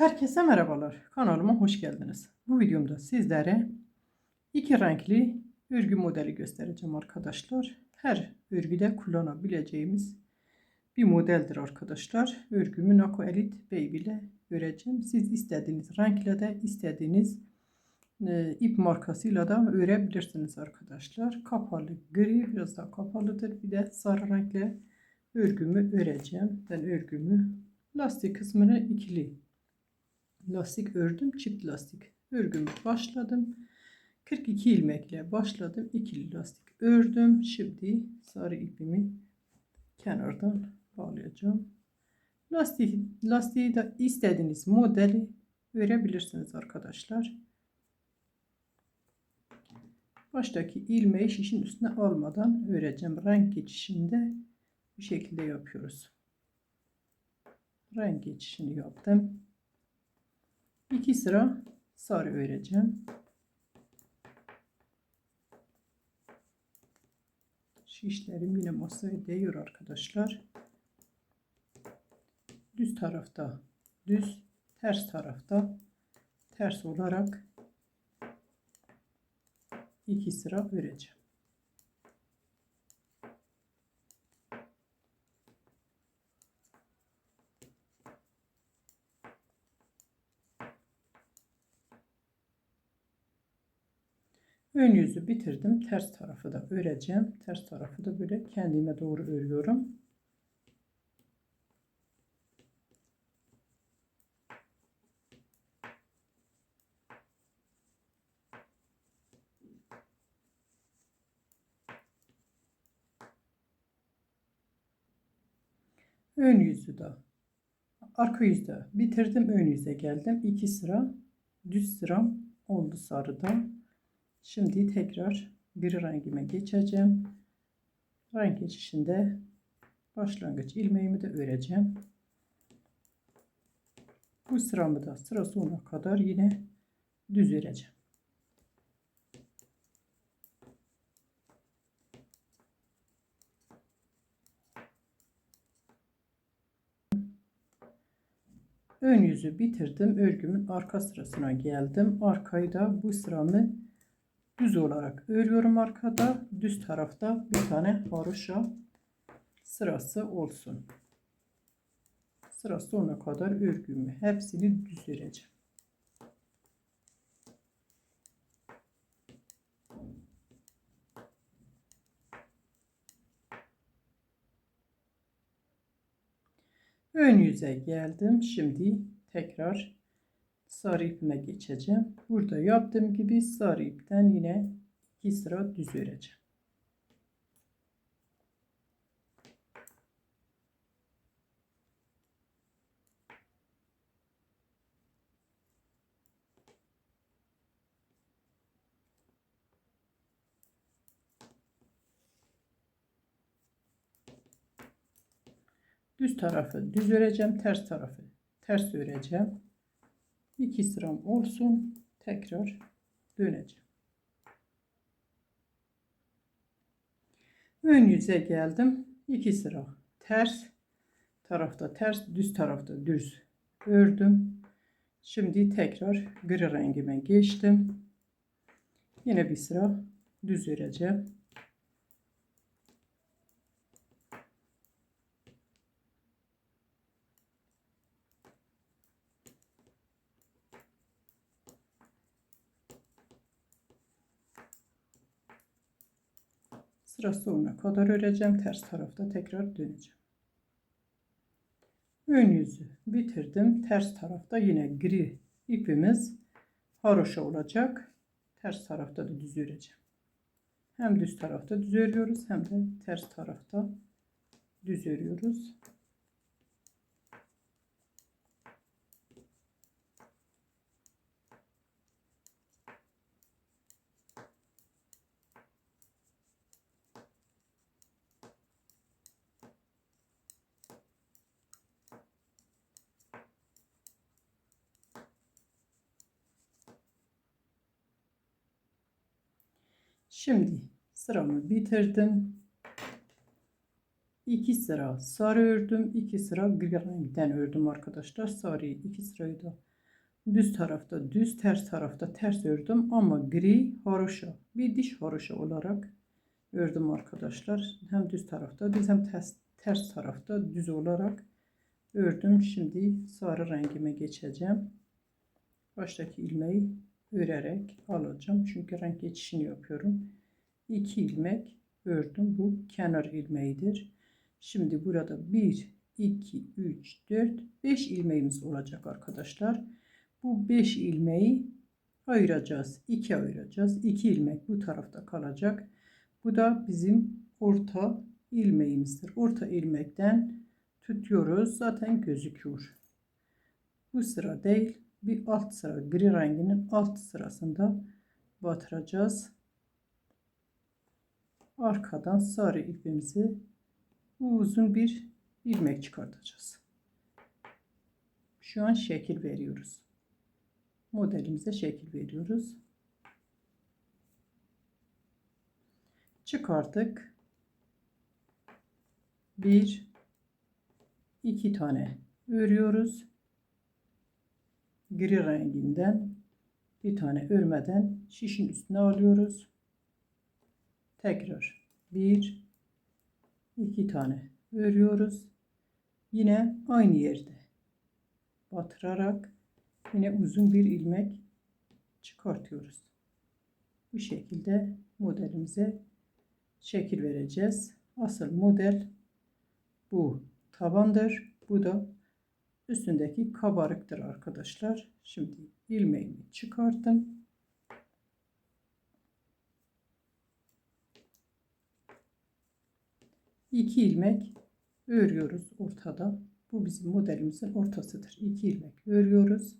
Herkese merhabalar. Kanalıma hoş geldiniz. Bu videomda sizlere iki renkli örgü modeli göstereceğim arkadaşlar. Her örgüde kullanabileceğimiz bir modeldir arkadaşlar. Örgümü Nako Elite Baby ile öreceğim. Siz istediğiniz renkle de istediğiniz e, ip markasıyla da örebilirsiniz arkadaşlar. Kapalı gri biraz daha kapalıdır. Bir de sarı renkle örgümü öreceğim. Ben örgümü lastik kısmını ikili lastik ördüm. Çift lastik örgümü başladım. 42 ilmekle başladım. ikili lastik ördüm. Şimdi sarı ipimi kenardan bağlayacağım. Lastiği, lastiği de istediğiniz modeli örebilirsiniz arkadaşlar. Baştaki ilmeği şişin üstüne almadan öreceğim. Renk geçişinde bu şekilde yapıyoruz. Renk geçişini yaptım. 2 sıra sarı öreceğim. Şişlerim yine masaya değiyor arkadaşlar. Düz tarafta düz, ters tarafta ters olarak 2 sıra öreceğim. Ön yüzü bitirdim. Ters tarafı da öreceğim. Ters tarafı da böyle kendime doğru örüyorum. Ön yüzü de arka yüzde bitirdim. Ön yüze geldim. 2 sıra düz sıram oldu sarıda. Şimdi tekrar bir rengime geçeceğim. Renk geçişinde başlangıç ilmeğimi de öreceğim. Bu sıramı da sıra sonuna kadar yine düz öreceğim. Ön yüzü bitirdim. Örgümün arka sırasına geldim. Arkayı da bu sıramı düz olarak örüyorum arkada. Düz tarafta bir tane haroşa sırası olsun. Sıra sonuna kadar örgümü hepsini düz öreceğim. Ön yüze geldim. Şimdi tekrar sarı ipime geçeceğim. Burada yaptığım gibi sarı ipten yine iki sıra düz öreceğim. Düz tarafı düz öreceğim, ters tarafı ters öreceğim. 2 sıram olsun. Tekrar döneceğim. Ön yüze geldim. 2 sıra ters tarafta ters, düz tarafta düz ördüm. Şimdi tekrar gri rengime geçtim. Yine bir sıra düz öreceğim. Sıra sonuna kadar öreceğim. Ters tarafta tekrar döneceğim. Ön yüzü bitirdim. Ters tarafta yine gri ipimiz haroşa olacak. Ters tarafta da düz öreceğim. Hem düz tarafta düz örüyoruz hem de ters tarafta düz örüyoruz. Şimdi sıramı bitirdim. 2 sıra sarı ördüm. 2 sıra renkten ördüm arkadaşlar. Sarıyı 2 sırayı da düz tarafta düz ters tarafta ters ördüm ama gri haroşa bir diş haroşa olarak ördüm arkadaşlar. Hem düz tarafta düz hem ters, ters tarafta düz olarak ördüm. Şimdi sarı rengime geçeceğim. Baştaki ilmeği örerek alacağım. Çünkü renk geçişini yapıyorum. 2 ilmek ördüm. Bu kenar ilmeğidir. Şimdi burada 1, 2, 3, 4, 5 ilmeğimiz olacak arkadaşlar. Bu 5 ilmeği ayıracağız. 2 ayıracağız. 2 ilmek bu tarafta kalacak. Bu da bizim orta ilmeğimizdir. Orta ilmekten tutuyoruz. Zaten gözüküyor. Bu sıra değil. Bir alt sıra gri renginin alt sırasında batıracağız. Arkadan sarı ipimizi uzun bir ilmek çıkartacağız. Şu an şekil veriyoruz. Modelimize şekil veriyoruz. Çıkarttık. Bir, iki tane örüyoruz. Gri renginden bir tane örmeden şişin üstüne alıyoruz. Tekrar bir, iki tane örüyoruz. Yine aynı yerde batırarak yine uzun bir ilmek çıkartıyoruz. Bu şekilde modelimize şekil vereceğiz. Asıl model bu tabandır. Bu da üstündeki kabarıktır arkadaşlar. Şimdi ilmeğimi çıkarttım. İki ilmek örüyoruz ortada. Bu bizim modelimizin ortasıdır. İki ilmek örüyoruz.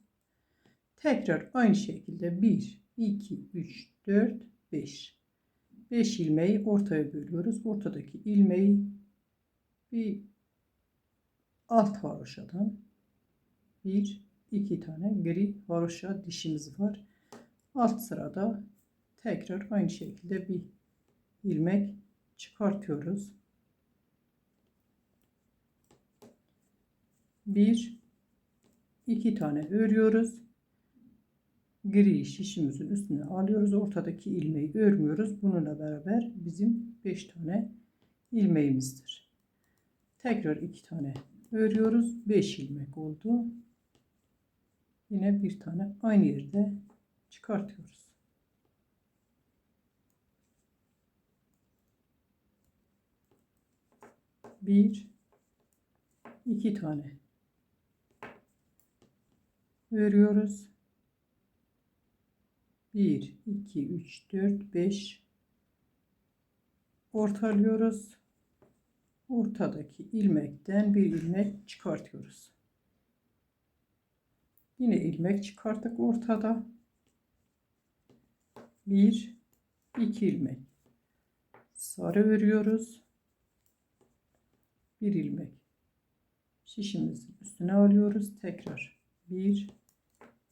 Tekrar aynı şekilde 1, 2, 3, 4, 5. 5 ilmeği ortaya bölüyoruz. Ortadaki ilmeği bir alt haroşadan bir iki tane gri haroşa dişimiz var. Alt sırada tekrar aynı şekilde bir ilmek çıkartıyoruz. Bir iki tane örüyoruz. Gri şişimizin üstüne alıyoruz. Ortadaki ilmeği örmüyoruz. Bununla beraber bizim 5 tane ilmeğimizdir. Tekrar iki tane örüyoruz. 5 ilmek oldu. Yine bir tane aynı yerde çıkartıyoruz. Bir, iki tane örüyoruz. 1, 2, 3, 4, 5 ortalıyoruz. Ortadaki ilmekten bir ilmek çıkartıyoruz. Yine ilmek çıkarttık ortada. 1, 2 ilmek. Sarı örüyoruz. Bir ilmek. Şişimizin üstüne alıyoruz. Tekrar 1,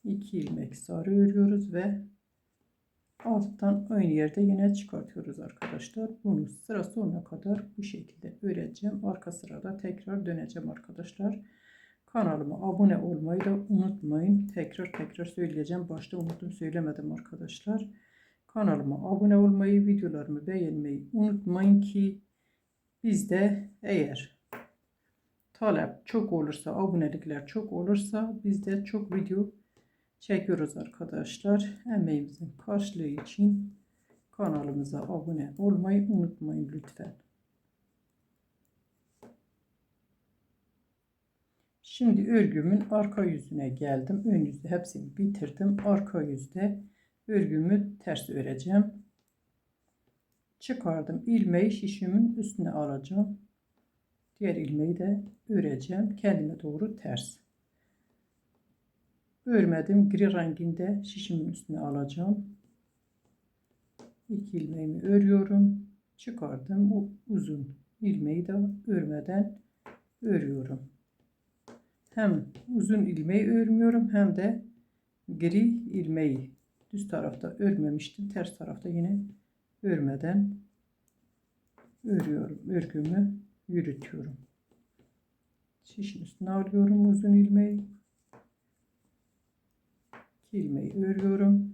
2 ilmek sarı örüyoruz ve alttan aynı yerde yine çıkartıyoruz arkadaşlar. Bunu sıra sonuna kadar bu şekilde öreceğim. Arka sırada tekrar döneceğim arkadaşlar. Kanalıma abone olmayı da unutmayın. Tekrar tekrar söyleyeceğim. Başta unuttum söylemedim arkadaşlar. Kanalıma abone olmayı, videolarımı beğenmeyi unutmayın ki bizde eğer talep çok olursa, abonelikler çok olursa bizde çok video çekiyoruz arkadaşlar. Emeğimizin karşılığı için kanalımıza abone olmayı unutmayın lütfen. Şimdi örgümün arka yüzüne geldim. Ön yüzde hepsini bitirdim. Arka yüzde örgümü ters öreceğim. Çıkardım. ilmeği şişimin üstüne alacağım. Diğer ilmeği de öreceğim. Kendime doğru ters örmedim. Gri renginde şişimin üstüne alacağım. İki ilmeğimi örüyorum. Çıkardım. O uzun ilmeği de örmeden örüyorum. Hem uzun ilmeği örmüyorum hem de gri ilmeği düz tarafta örmemiştim. Ters tarafta yine örmeden örüyorum. Örgümü yürütüyorum. Şişin üstüne alıyorum uzun ilmeği. 2 ilmeği örüyorum.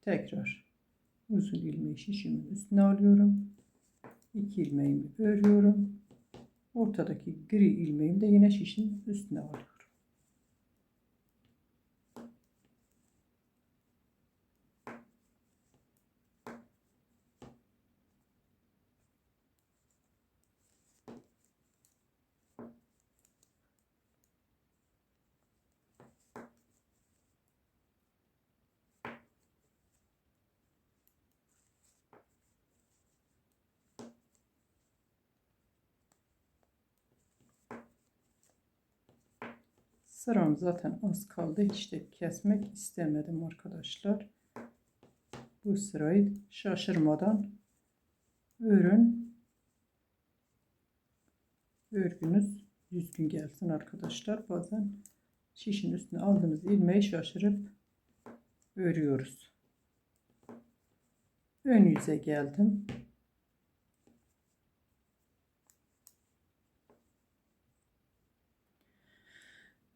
Tekrar uzun ilmeği şişimin üstüne alıyorum. 2 ilmeğimi örüyorum. Ortadaki gri ilmeğimi de yine şişin üstüne alıyorum. Sıram zaten az kaldı. Hiç de kesmek istemedim arkadaşlar. Bu sırayı şaşırmadan örün. Örgünüz düzgün gelsin arkadaşlar. Bazen şişin üstüne aldığımız ilmeği şaşırıp örüyoruz. Ön yüze geldim.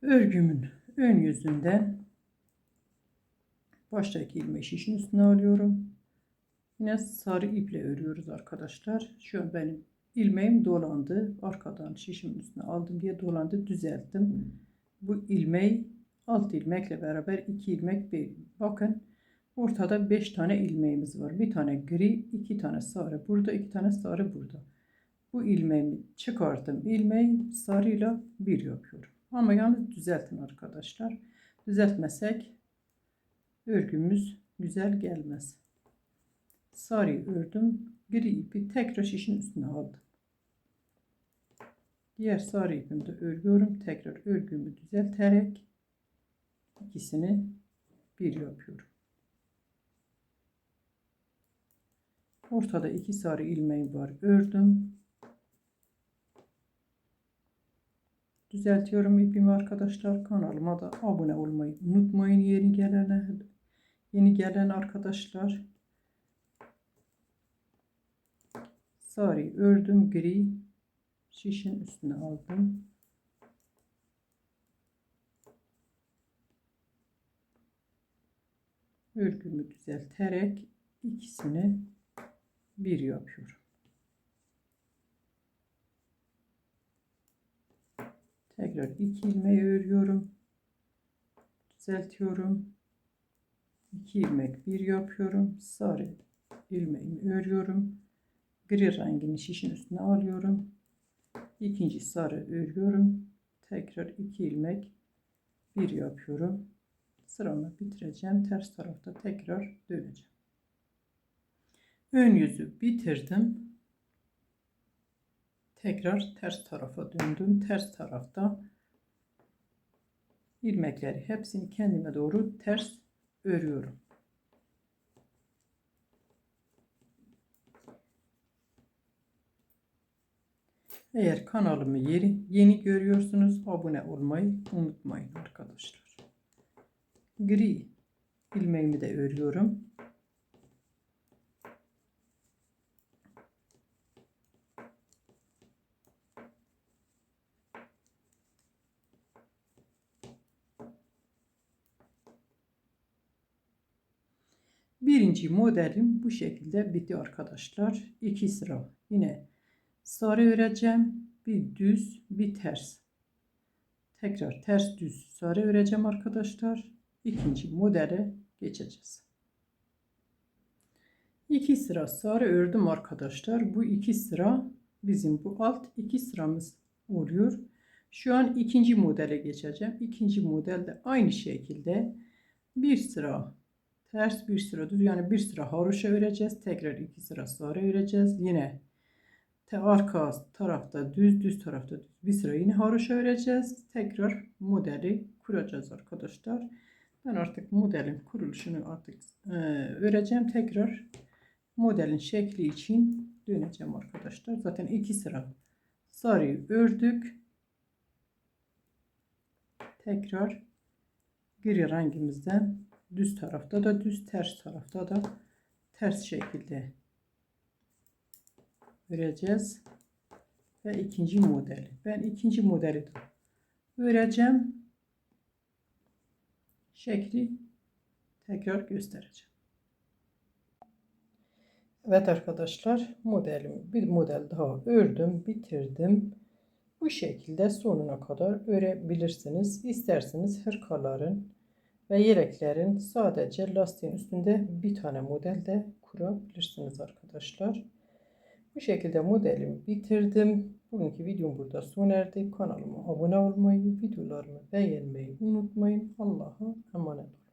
Örgümün ön yüzünden baştaki ilmeği şişin üstüne alıyorum. Yine sarı iple örüyoruz arkadaşlar. Şu an benim ilmeğim dolandı. Arkadan şişimin üstüne aldım diye dolandı. Düzelttim. Bu ilmeği alt ilmekle beraber iki ilmek bir. Bakın ortada beş tane ilmeğimiz var. Bir tane gri, iki tane sarı burada, iki tane sarı burada. Bu ilmeğimi çıkarttım. İlmeği sarıyla bir yapıyorum. Ama yalnız düzeltin arkadaşlar. Düzeltmesek örgümüz güzel gelmez. Sarı ördüm. Gri ipi tekrar şişin üstüne aldım. Diğer sarı ipimi de örüyorum. Tekrar örgümü düzelterek ikisini bir yapıyorum. Ortada iki sarı ilmeği var. Ördüm. Düzeltiyorum ipimi arkadaşlar. Kanalıma da abone olmayı unutmayın yeni gelene yeni gelen arkadaşlar. Sarı ördüm gri şişin üstüne aldım. Örgümü düzelterek ikisini bir yapıyorum. Tekrar iki ilmeği örüyorum. Düzeltiyorum. 2 ilmek bir yapıyorum. Sarı ilmeğimi örüyorum. Gri rengini şişin üstüne alıyorum. İkinci sarı örüyorum. Tekrar iki ilmek bir yapıyorum. Sıramı bitireceğim. Ters tarafta tekrar döneceğim. Ön yüzü bitirdim. Tekrar ters tarafa döndüm. Ters tarafta ilmekleri hepsini kendime doğru ters örüyorum. Eğer kanalımı yeni, yeni görüyorsunuz abone olmayı unutmayın arkadaşlar. Gri ilmeğimi de örüyorum. Birinci modelim bu şekilde bitti arkadaşlar. İki sıra yine sarı öreceğim. Bir düz bir ters. Tekrar ters düz sarı öreceğim arkadaşlar. İkinci modele geçeceğiz. İki sıra sarı ördüm arkadaşlar. Bu iki sıra bizim bu alt iki sıramız oluyor. Şu an ikinci modele geçeceğim. İkinci modelde aynı şekilde bir sıra ters bir sıra düz yani bir sıra haroşa öreceğiz. Tekrar iki sıra sarı öreceğiz. Yine te arka tarafta düz düz tarafta düz bir sıra yine haroşa öreceğiz. Tekrar modeli kuracağız arkadaşlar. Ben artık modelin kuruluşunu artık e, öreceğim. Tekrar modelin şekli için döneceğim arkadaşlar. Zaten iki sıra sarıyı ördük. Tekrar gri rengimizden düz tarafta da düz ters tarafta da ters şekilde vereceğiz ve ikinci modeli ben ikinci modeli de öreceğim şekli tekrar göstereceğim. Evet arkadaşlar modelim bir model daha ördüm bitirdim. Bu şekilde sonuna kadar örebilirsiniz. İsterseniz hırkaların ve yeleklerin sadece lastiğin üstünde bir tane model de kurabilirsiniz arkadaşlar. Bu şekilde modelimi bitirdim. Bugünkü videom burada sona erdi. Kanalıma abone olmayı, videolarımı beğenmeyi unutmayın. Allah'a emanet olun.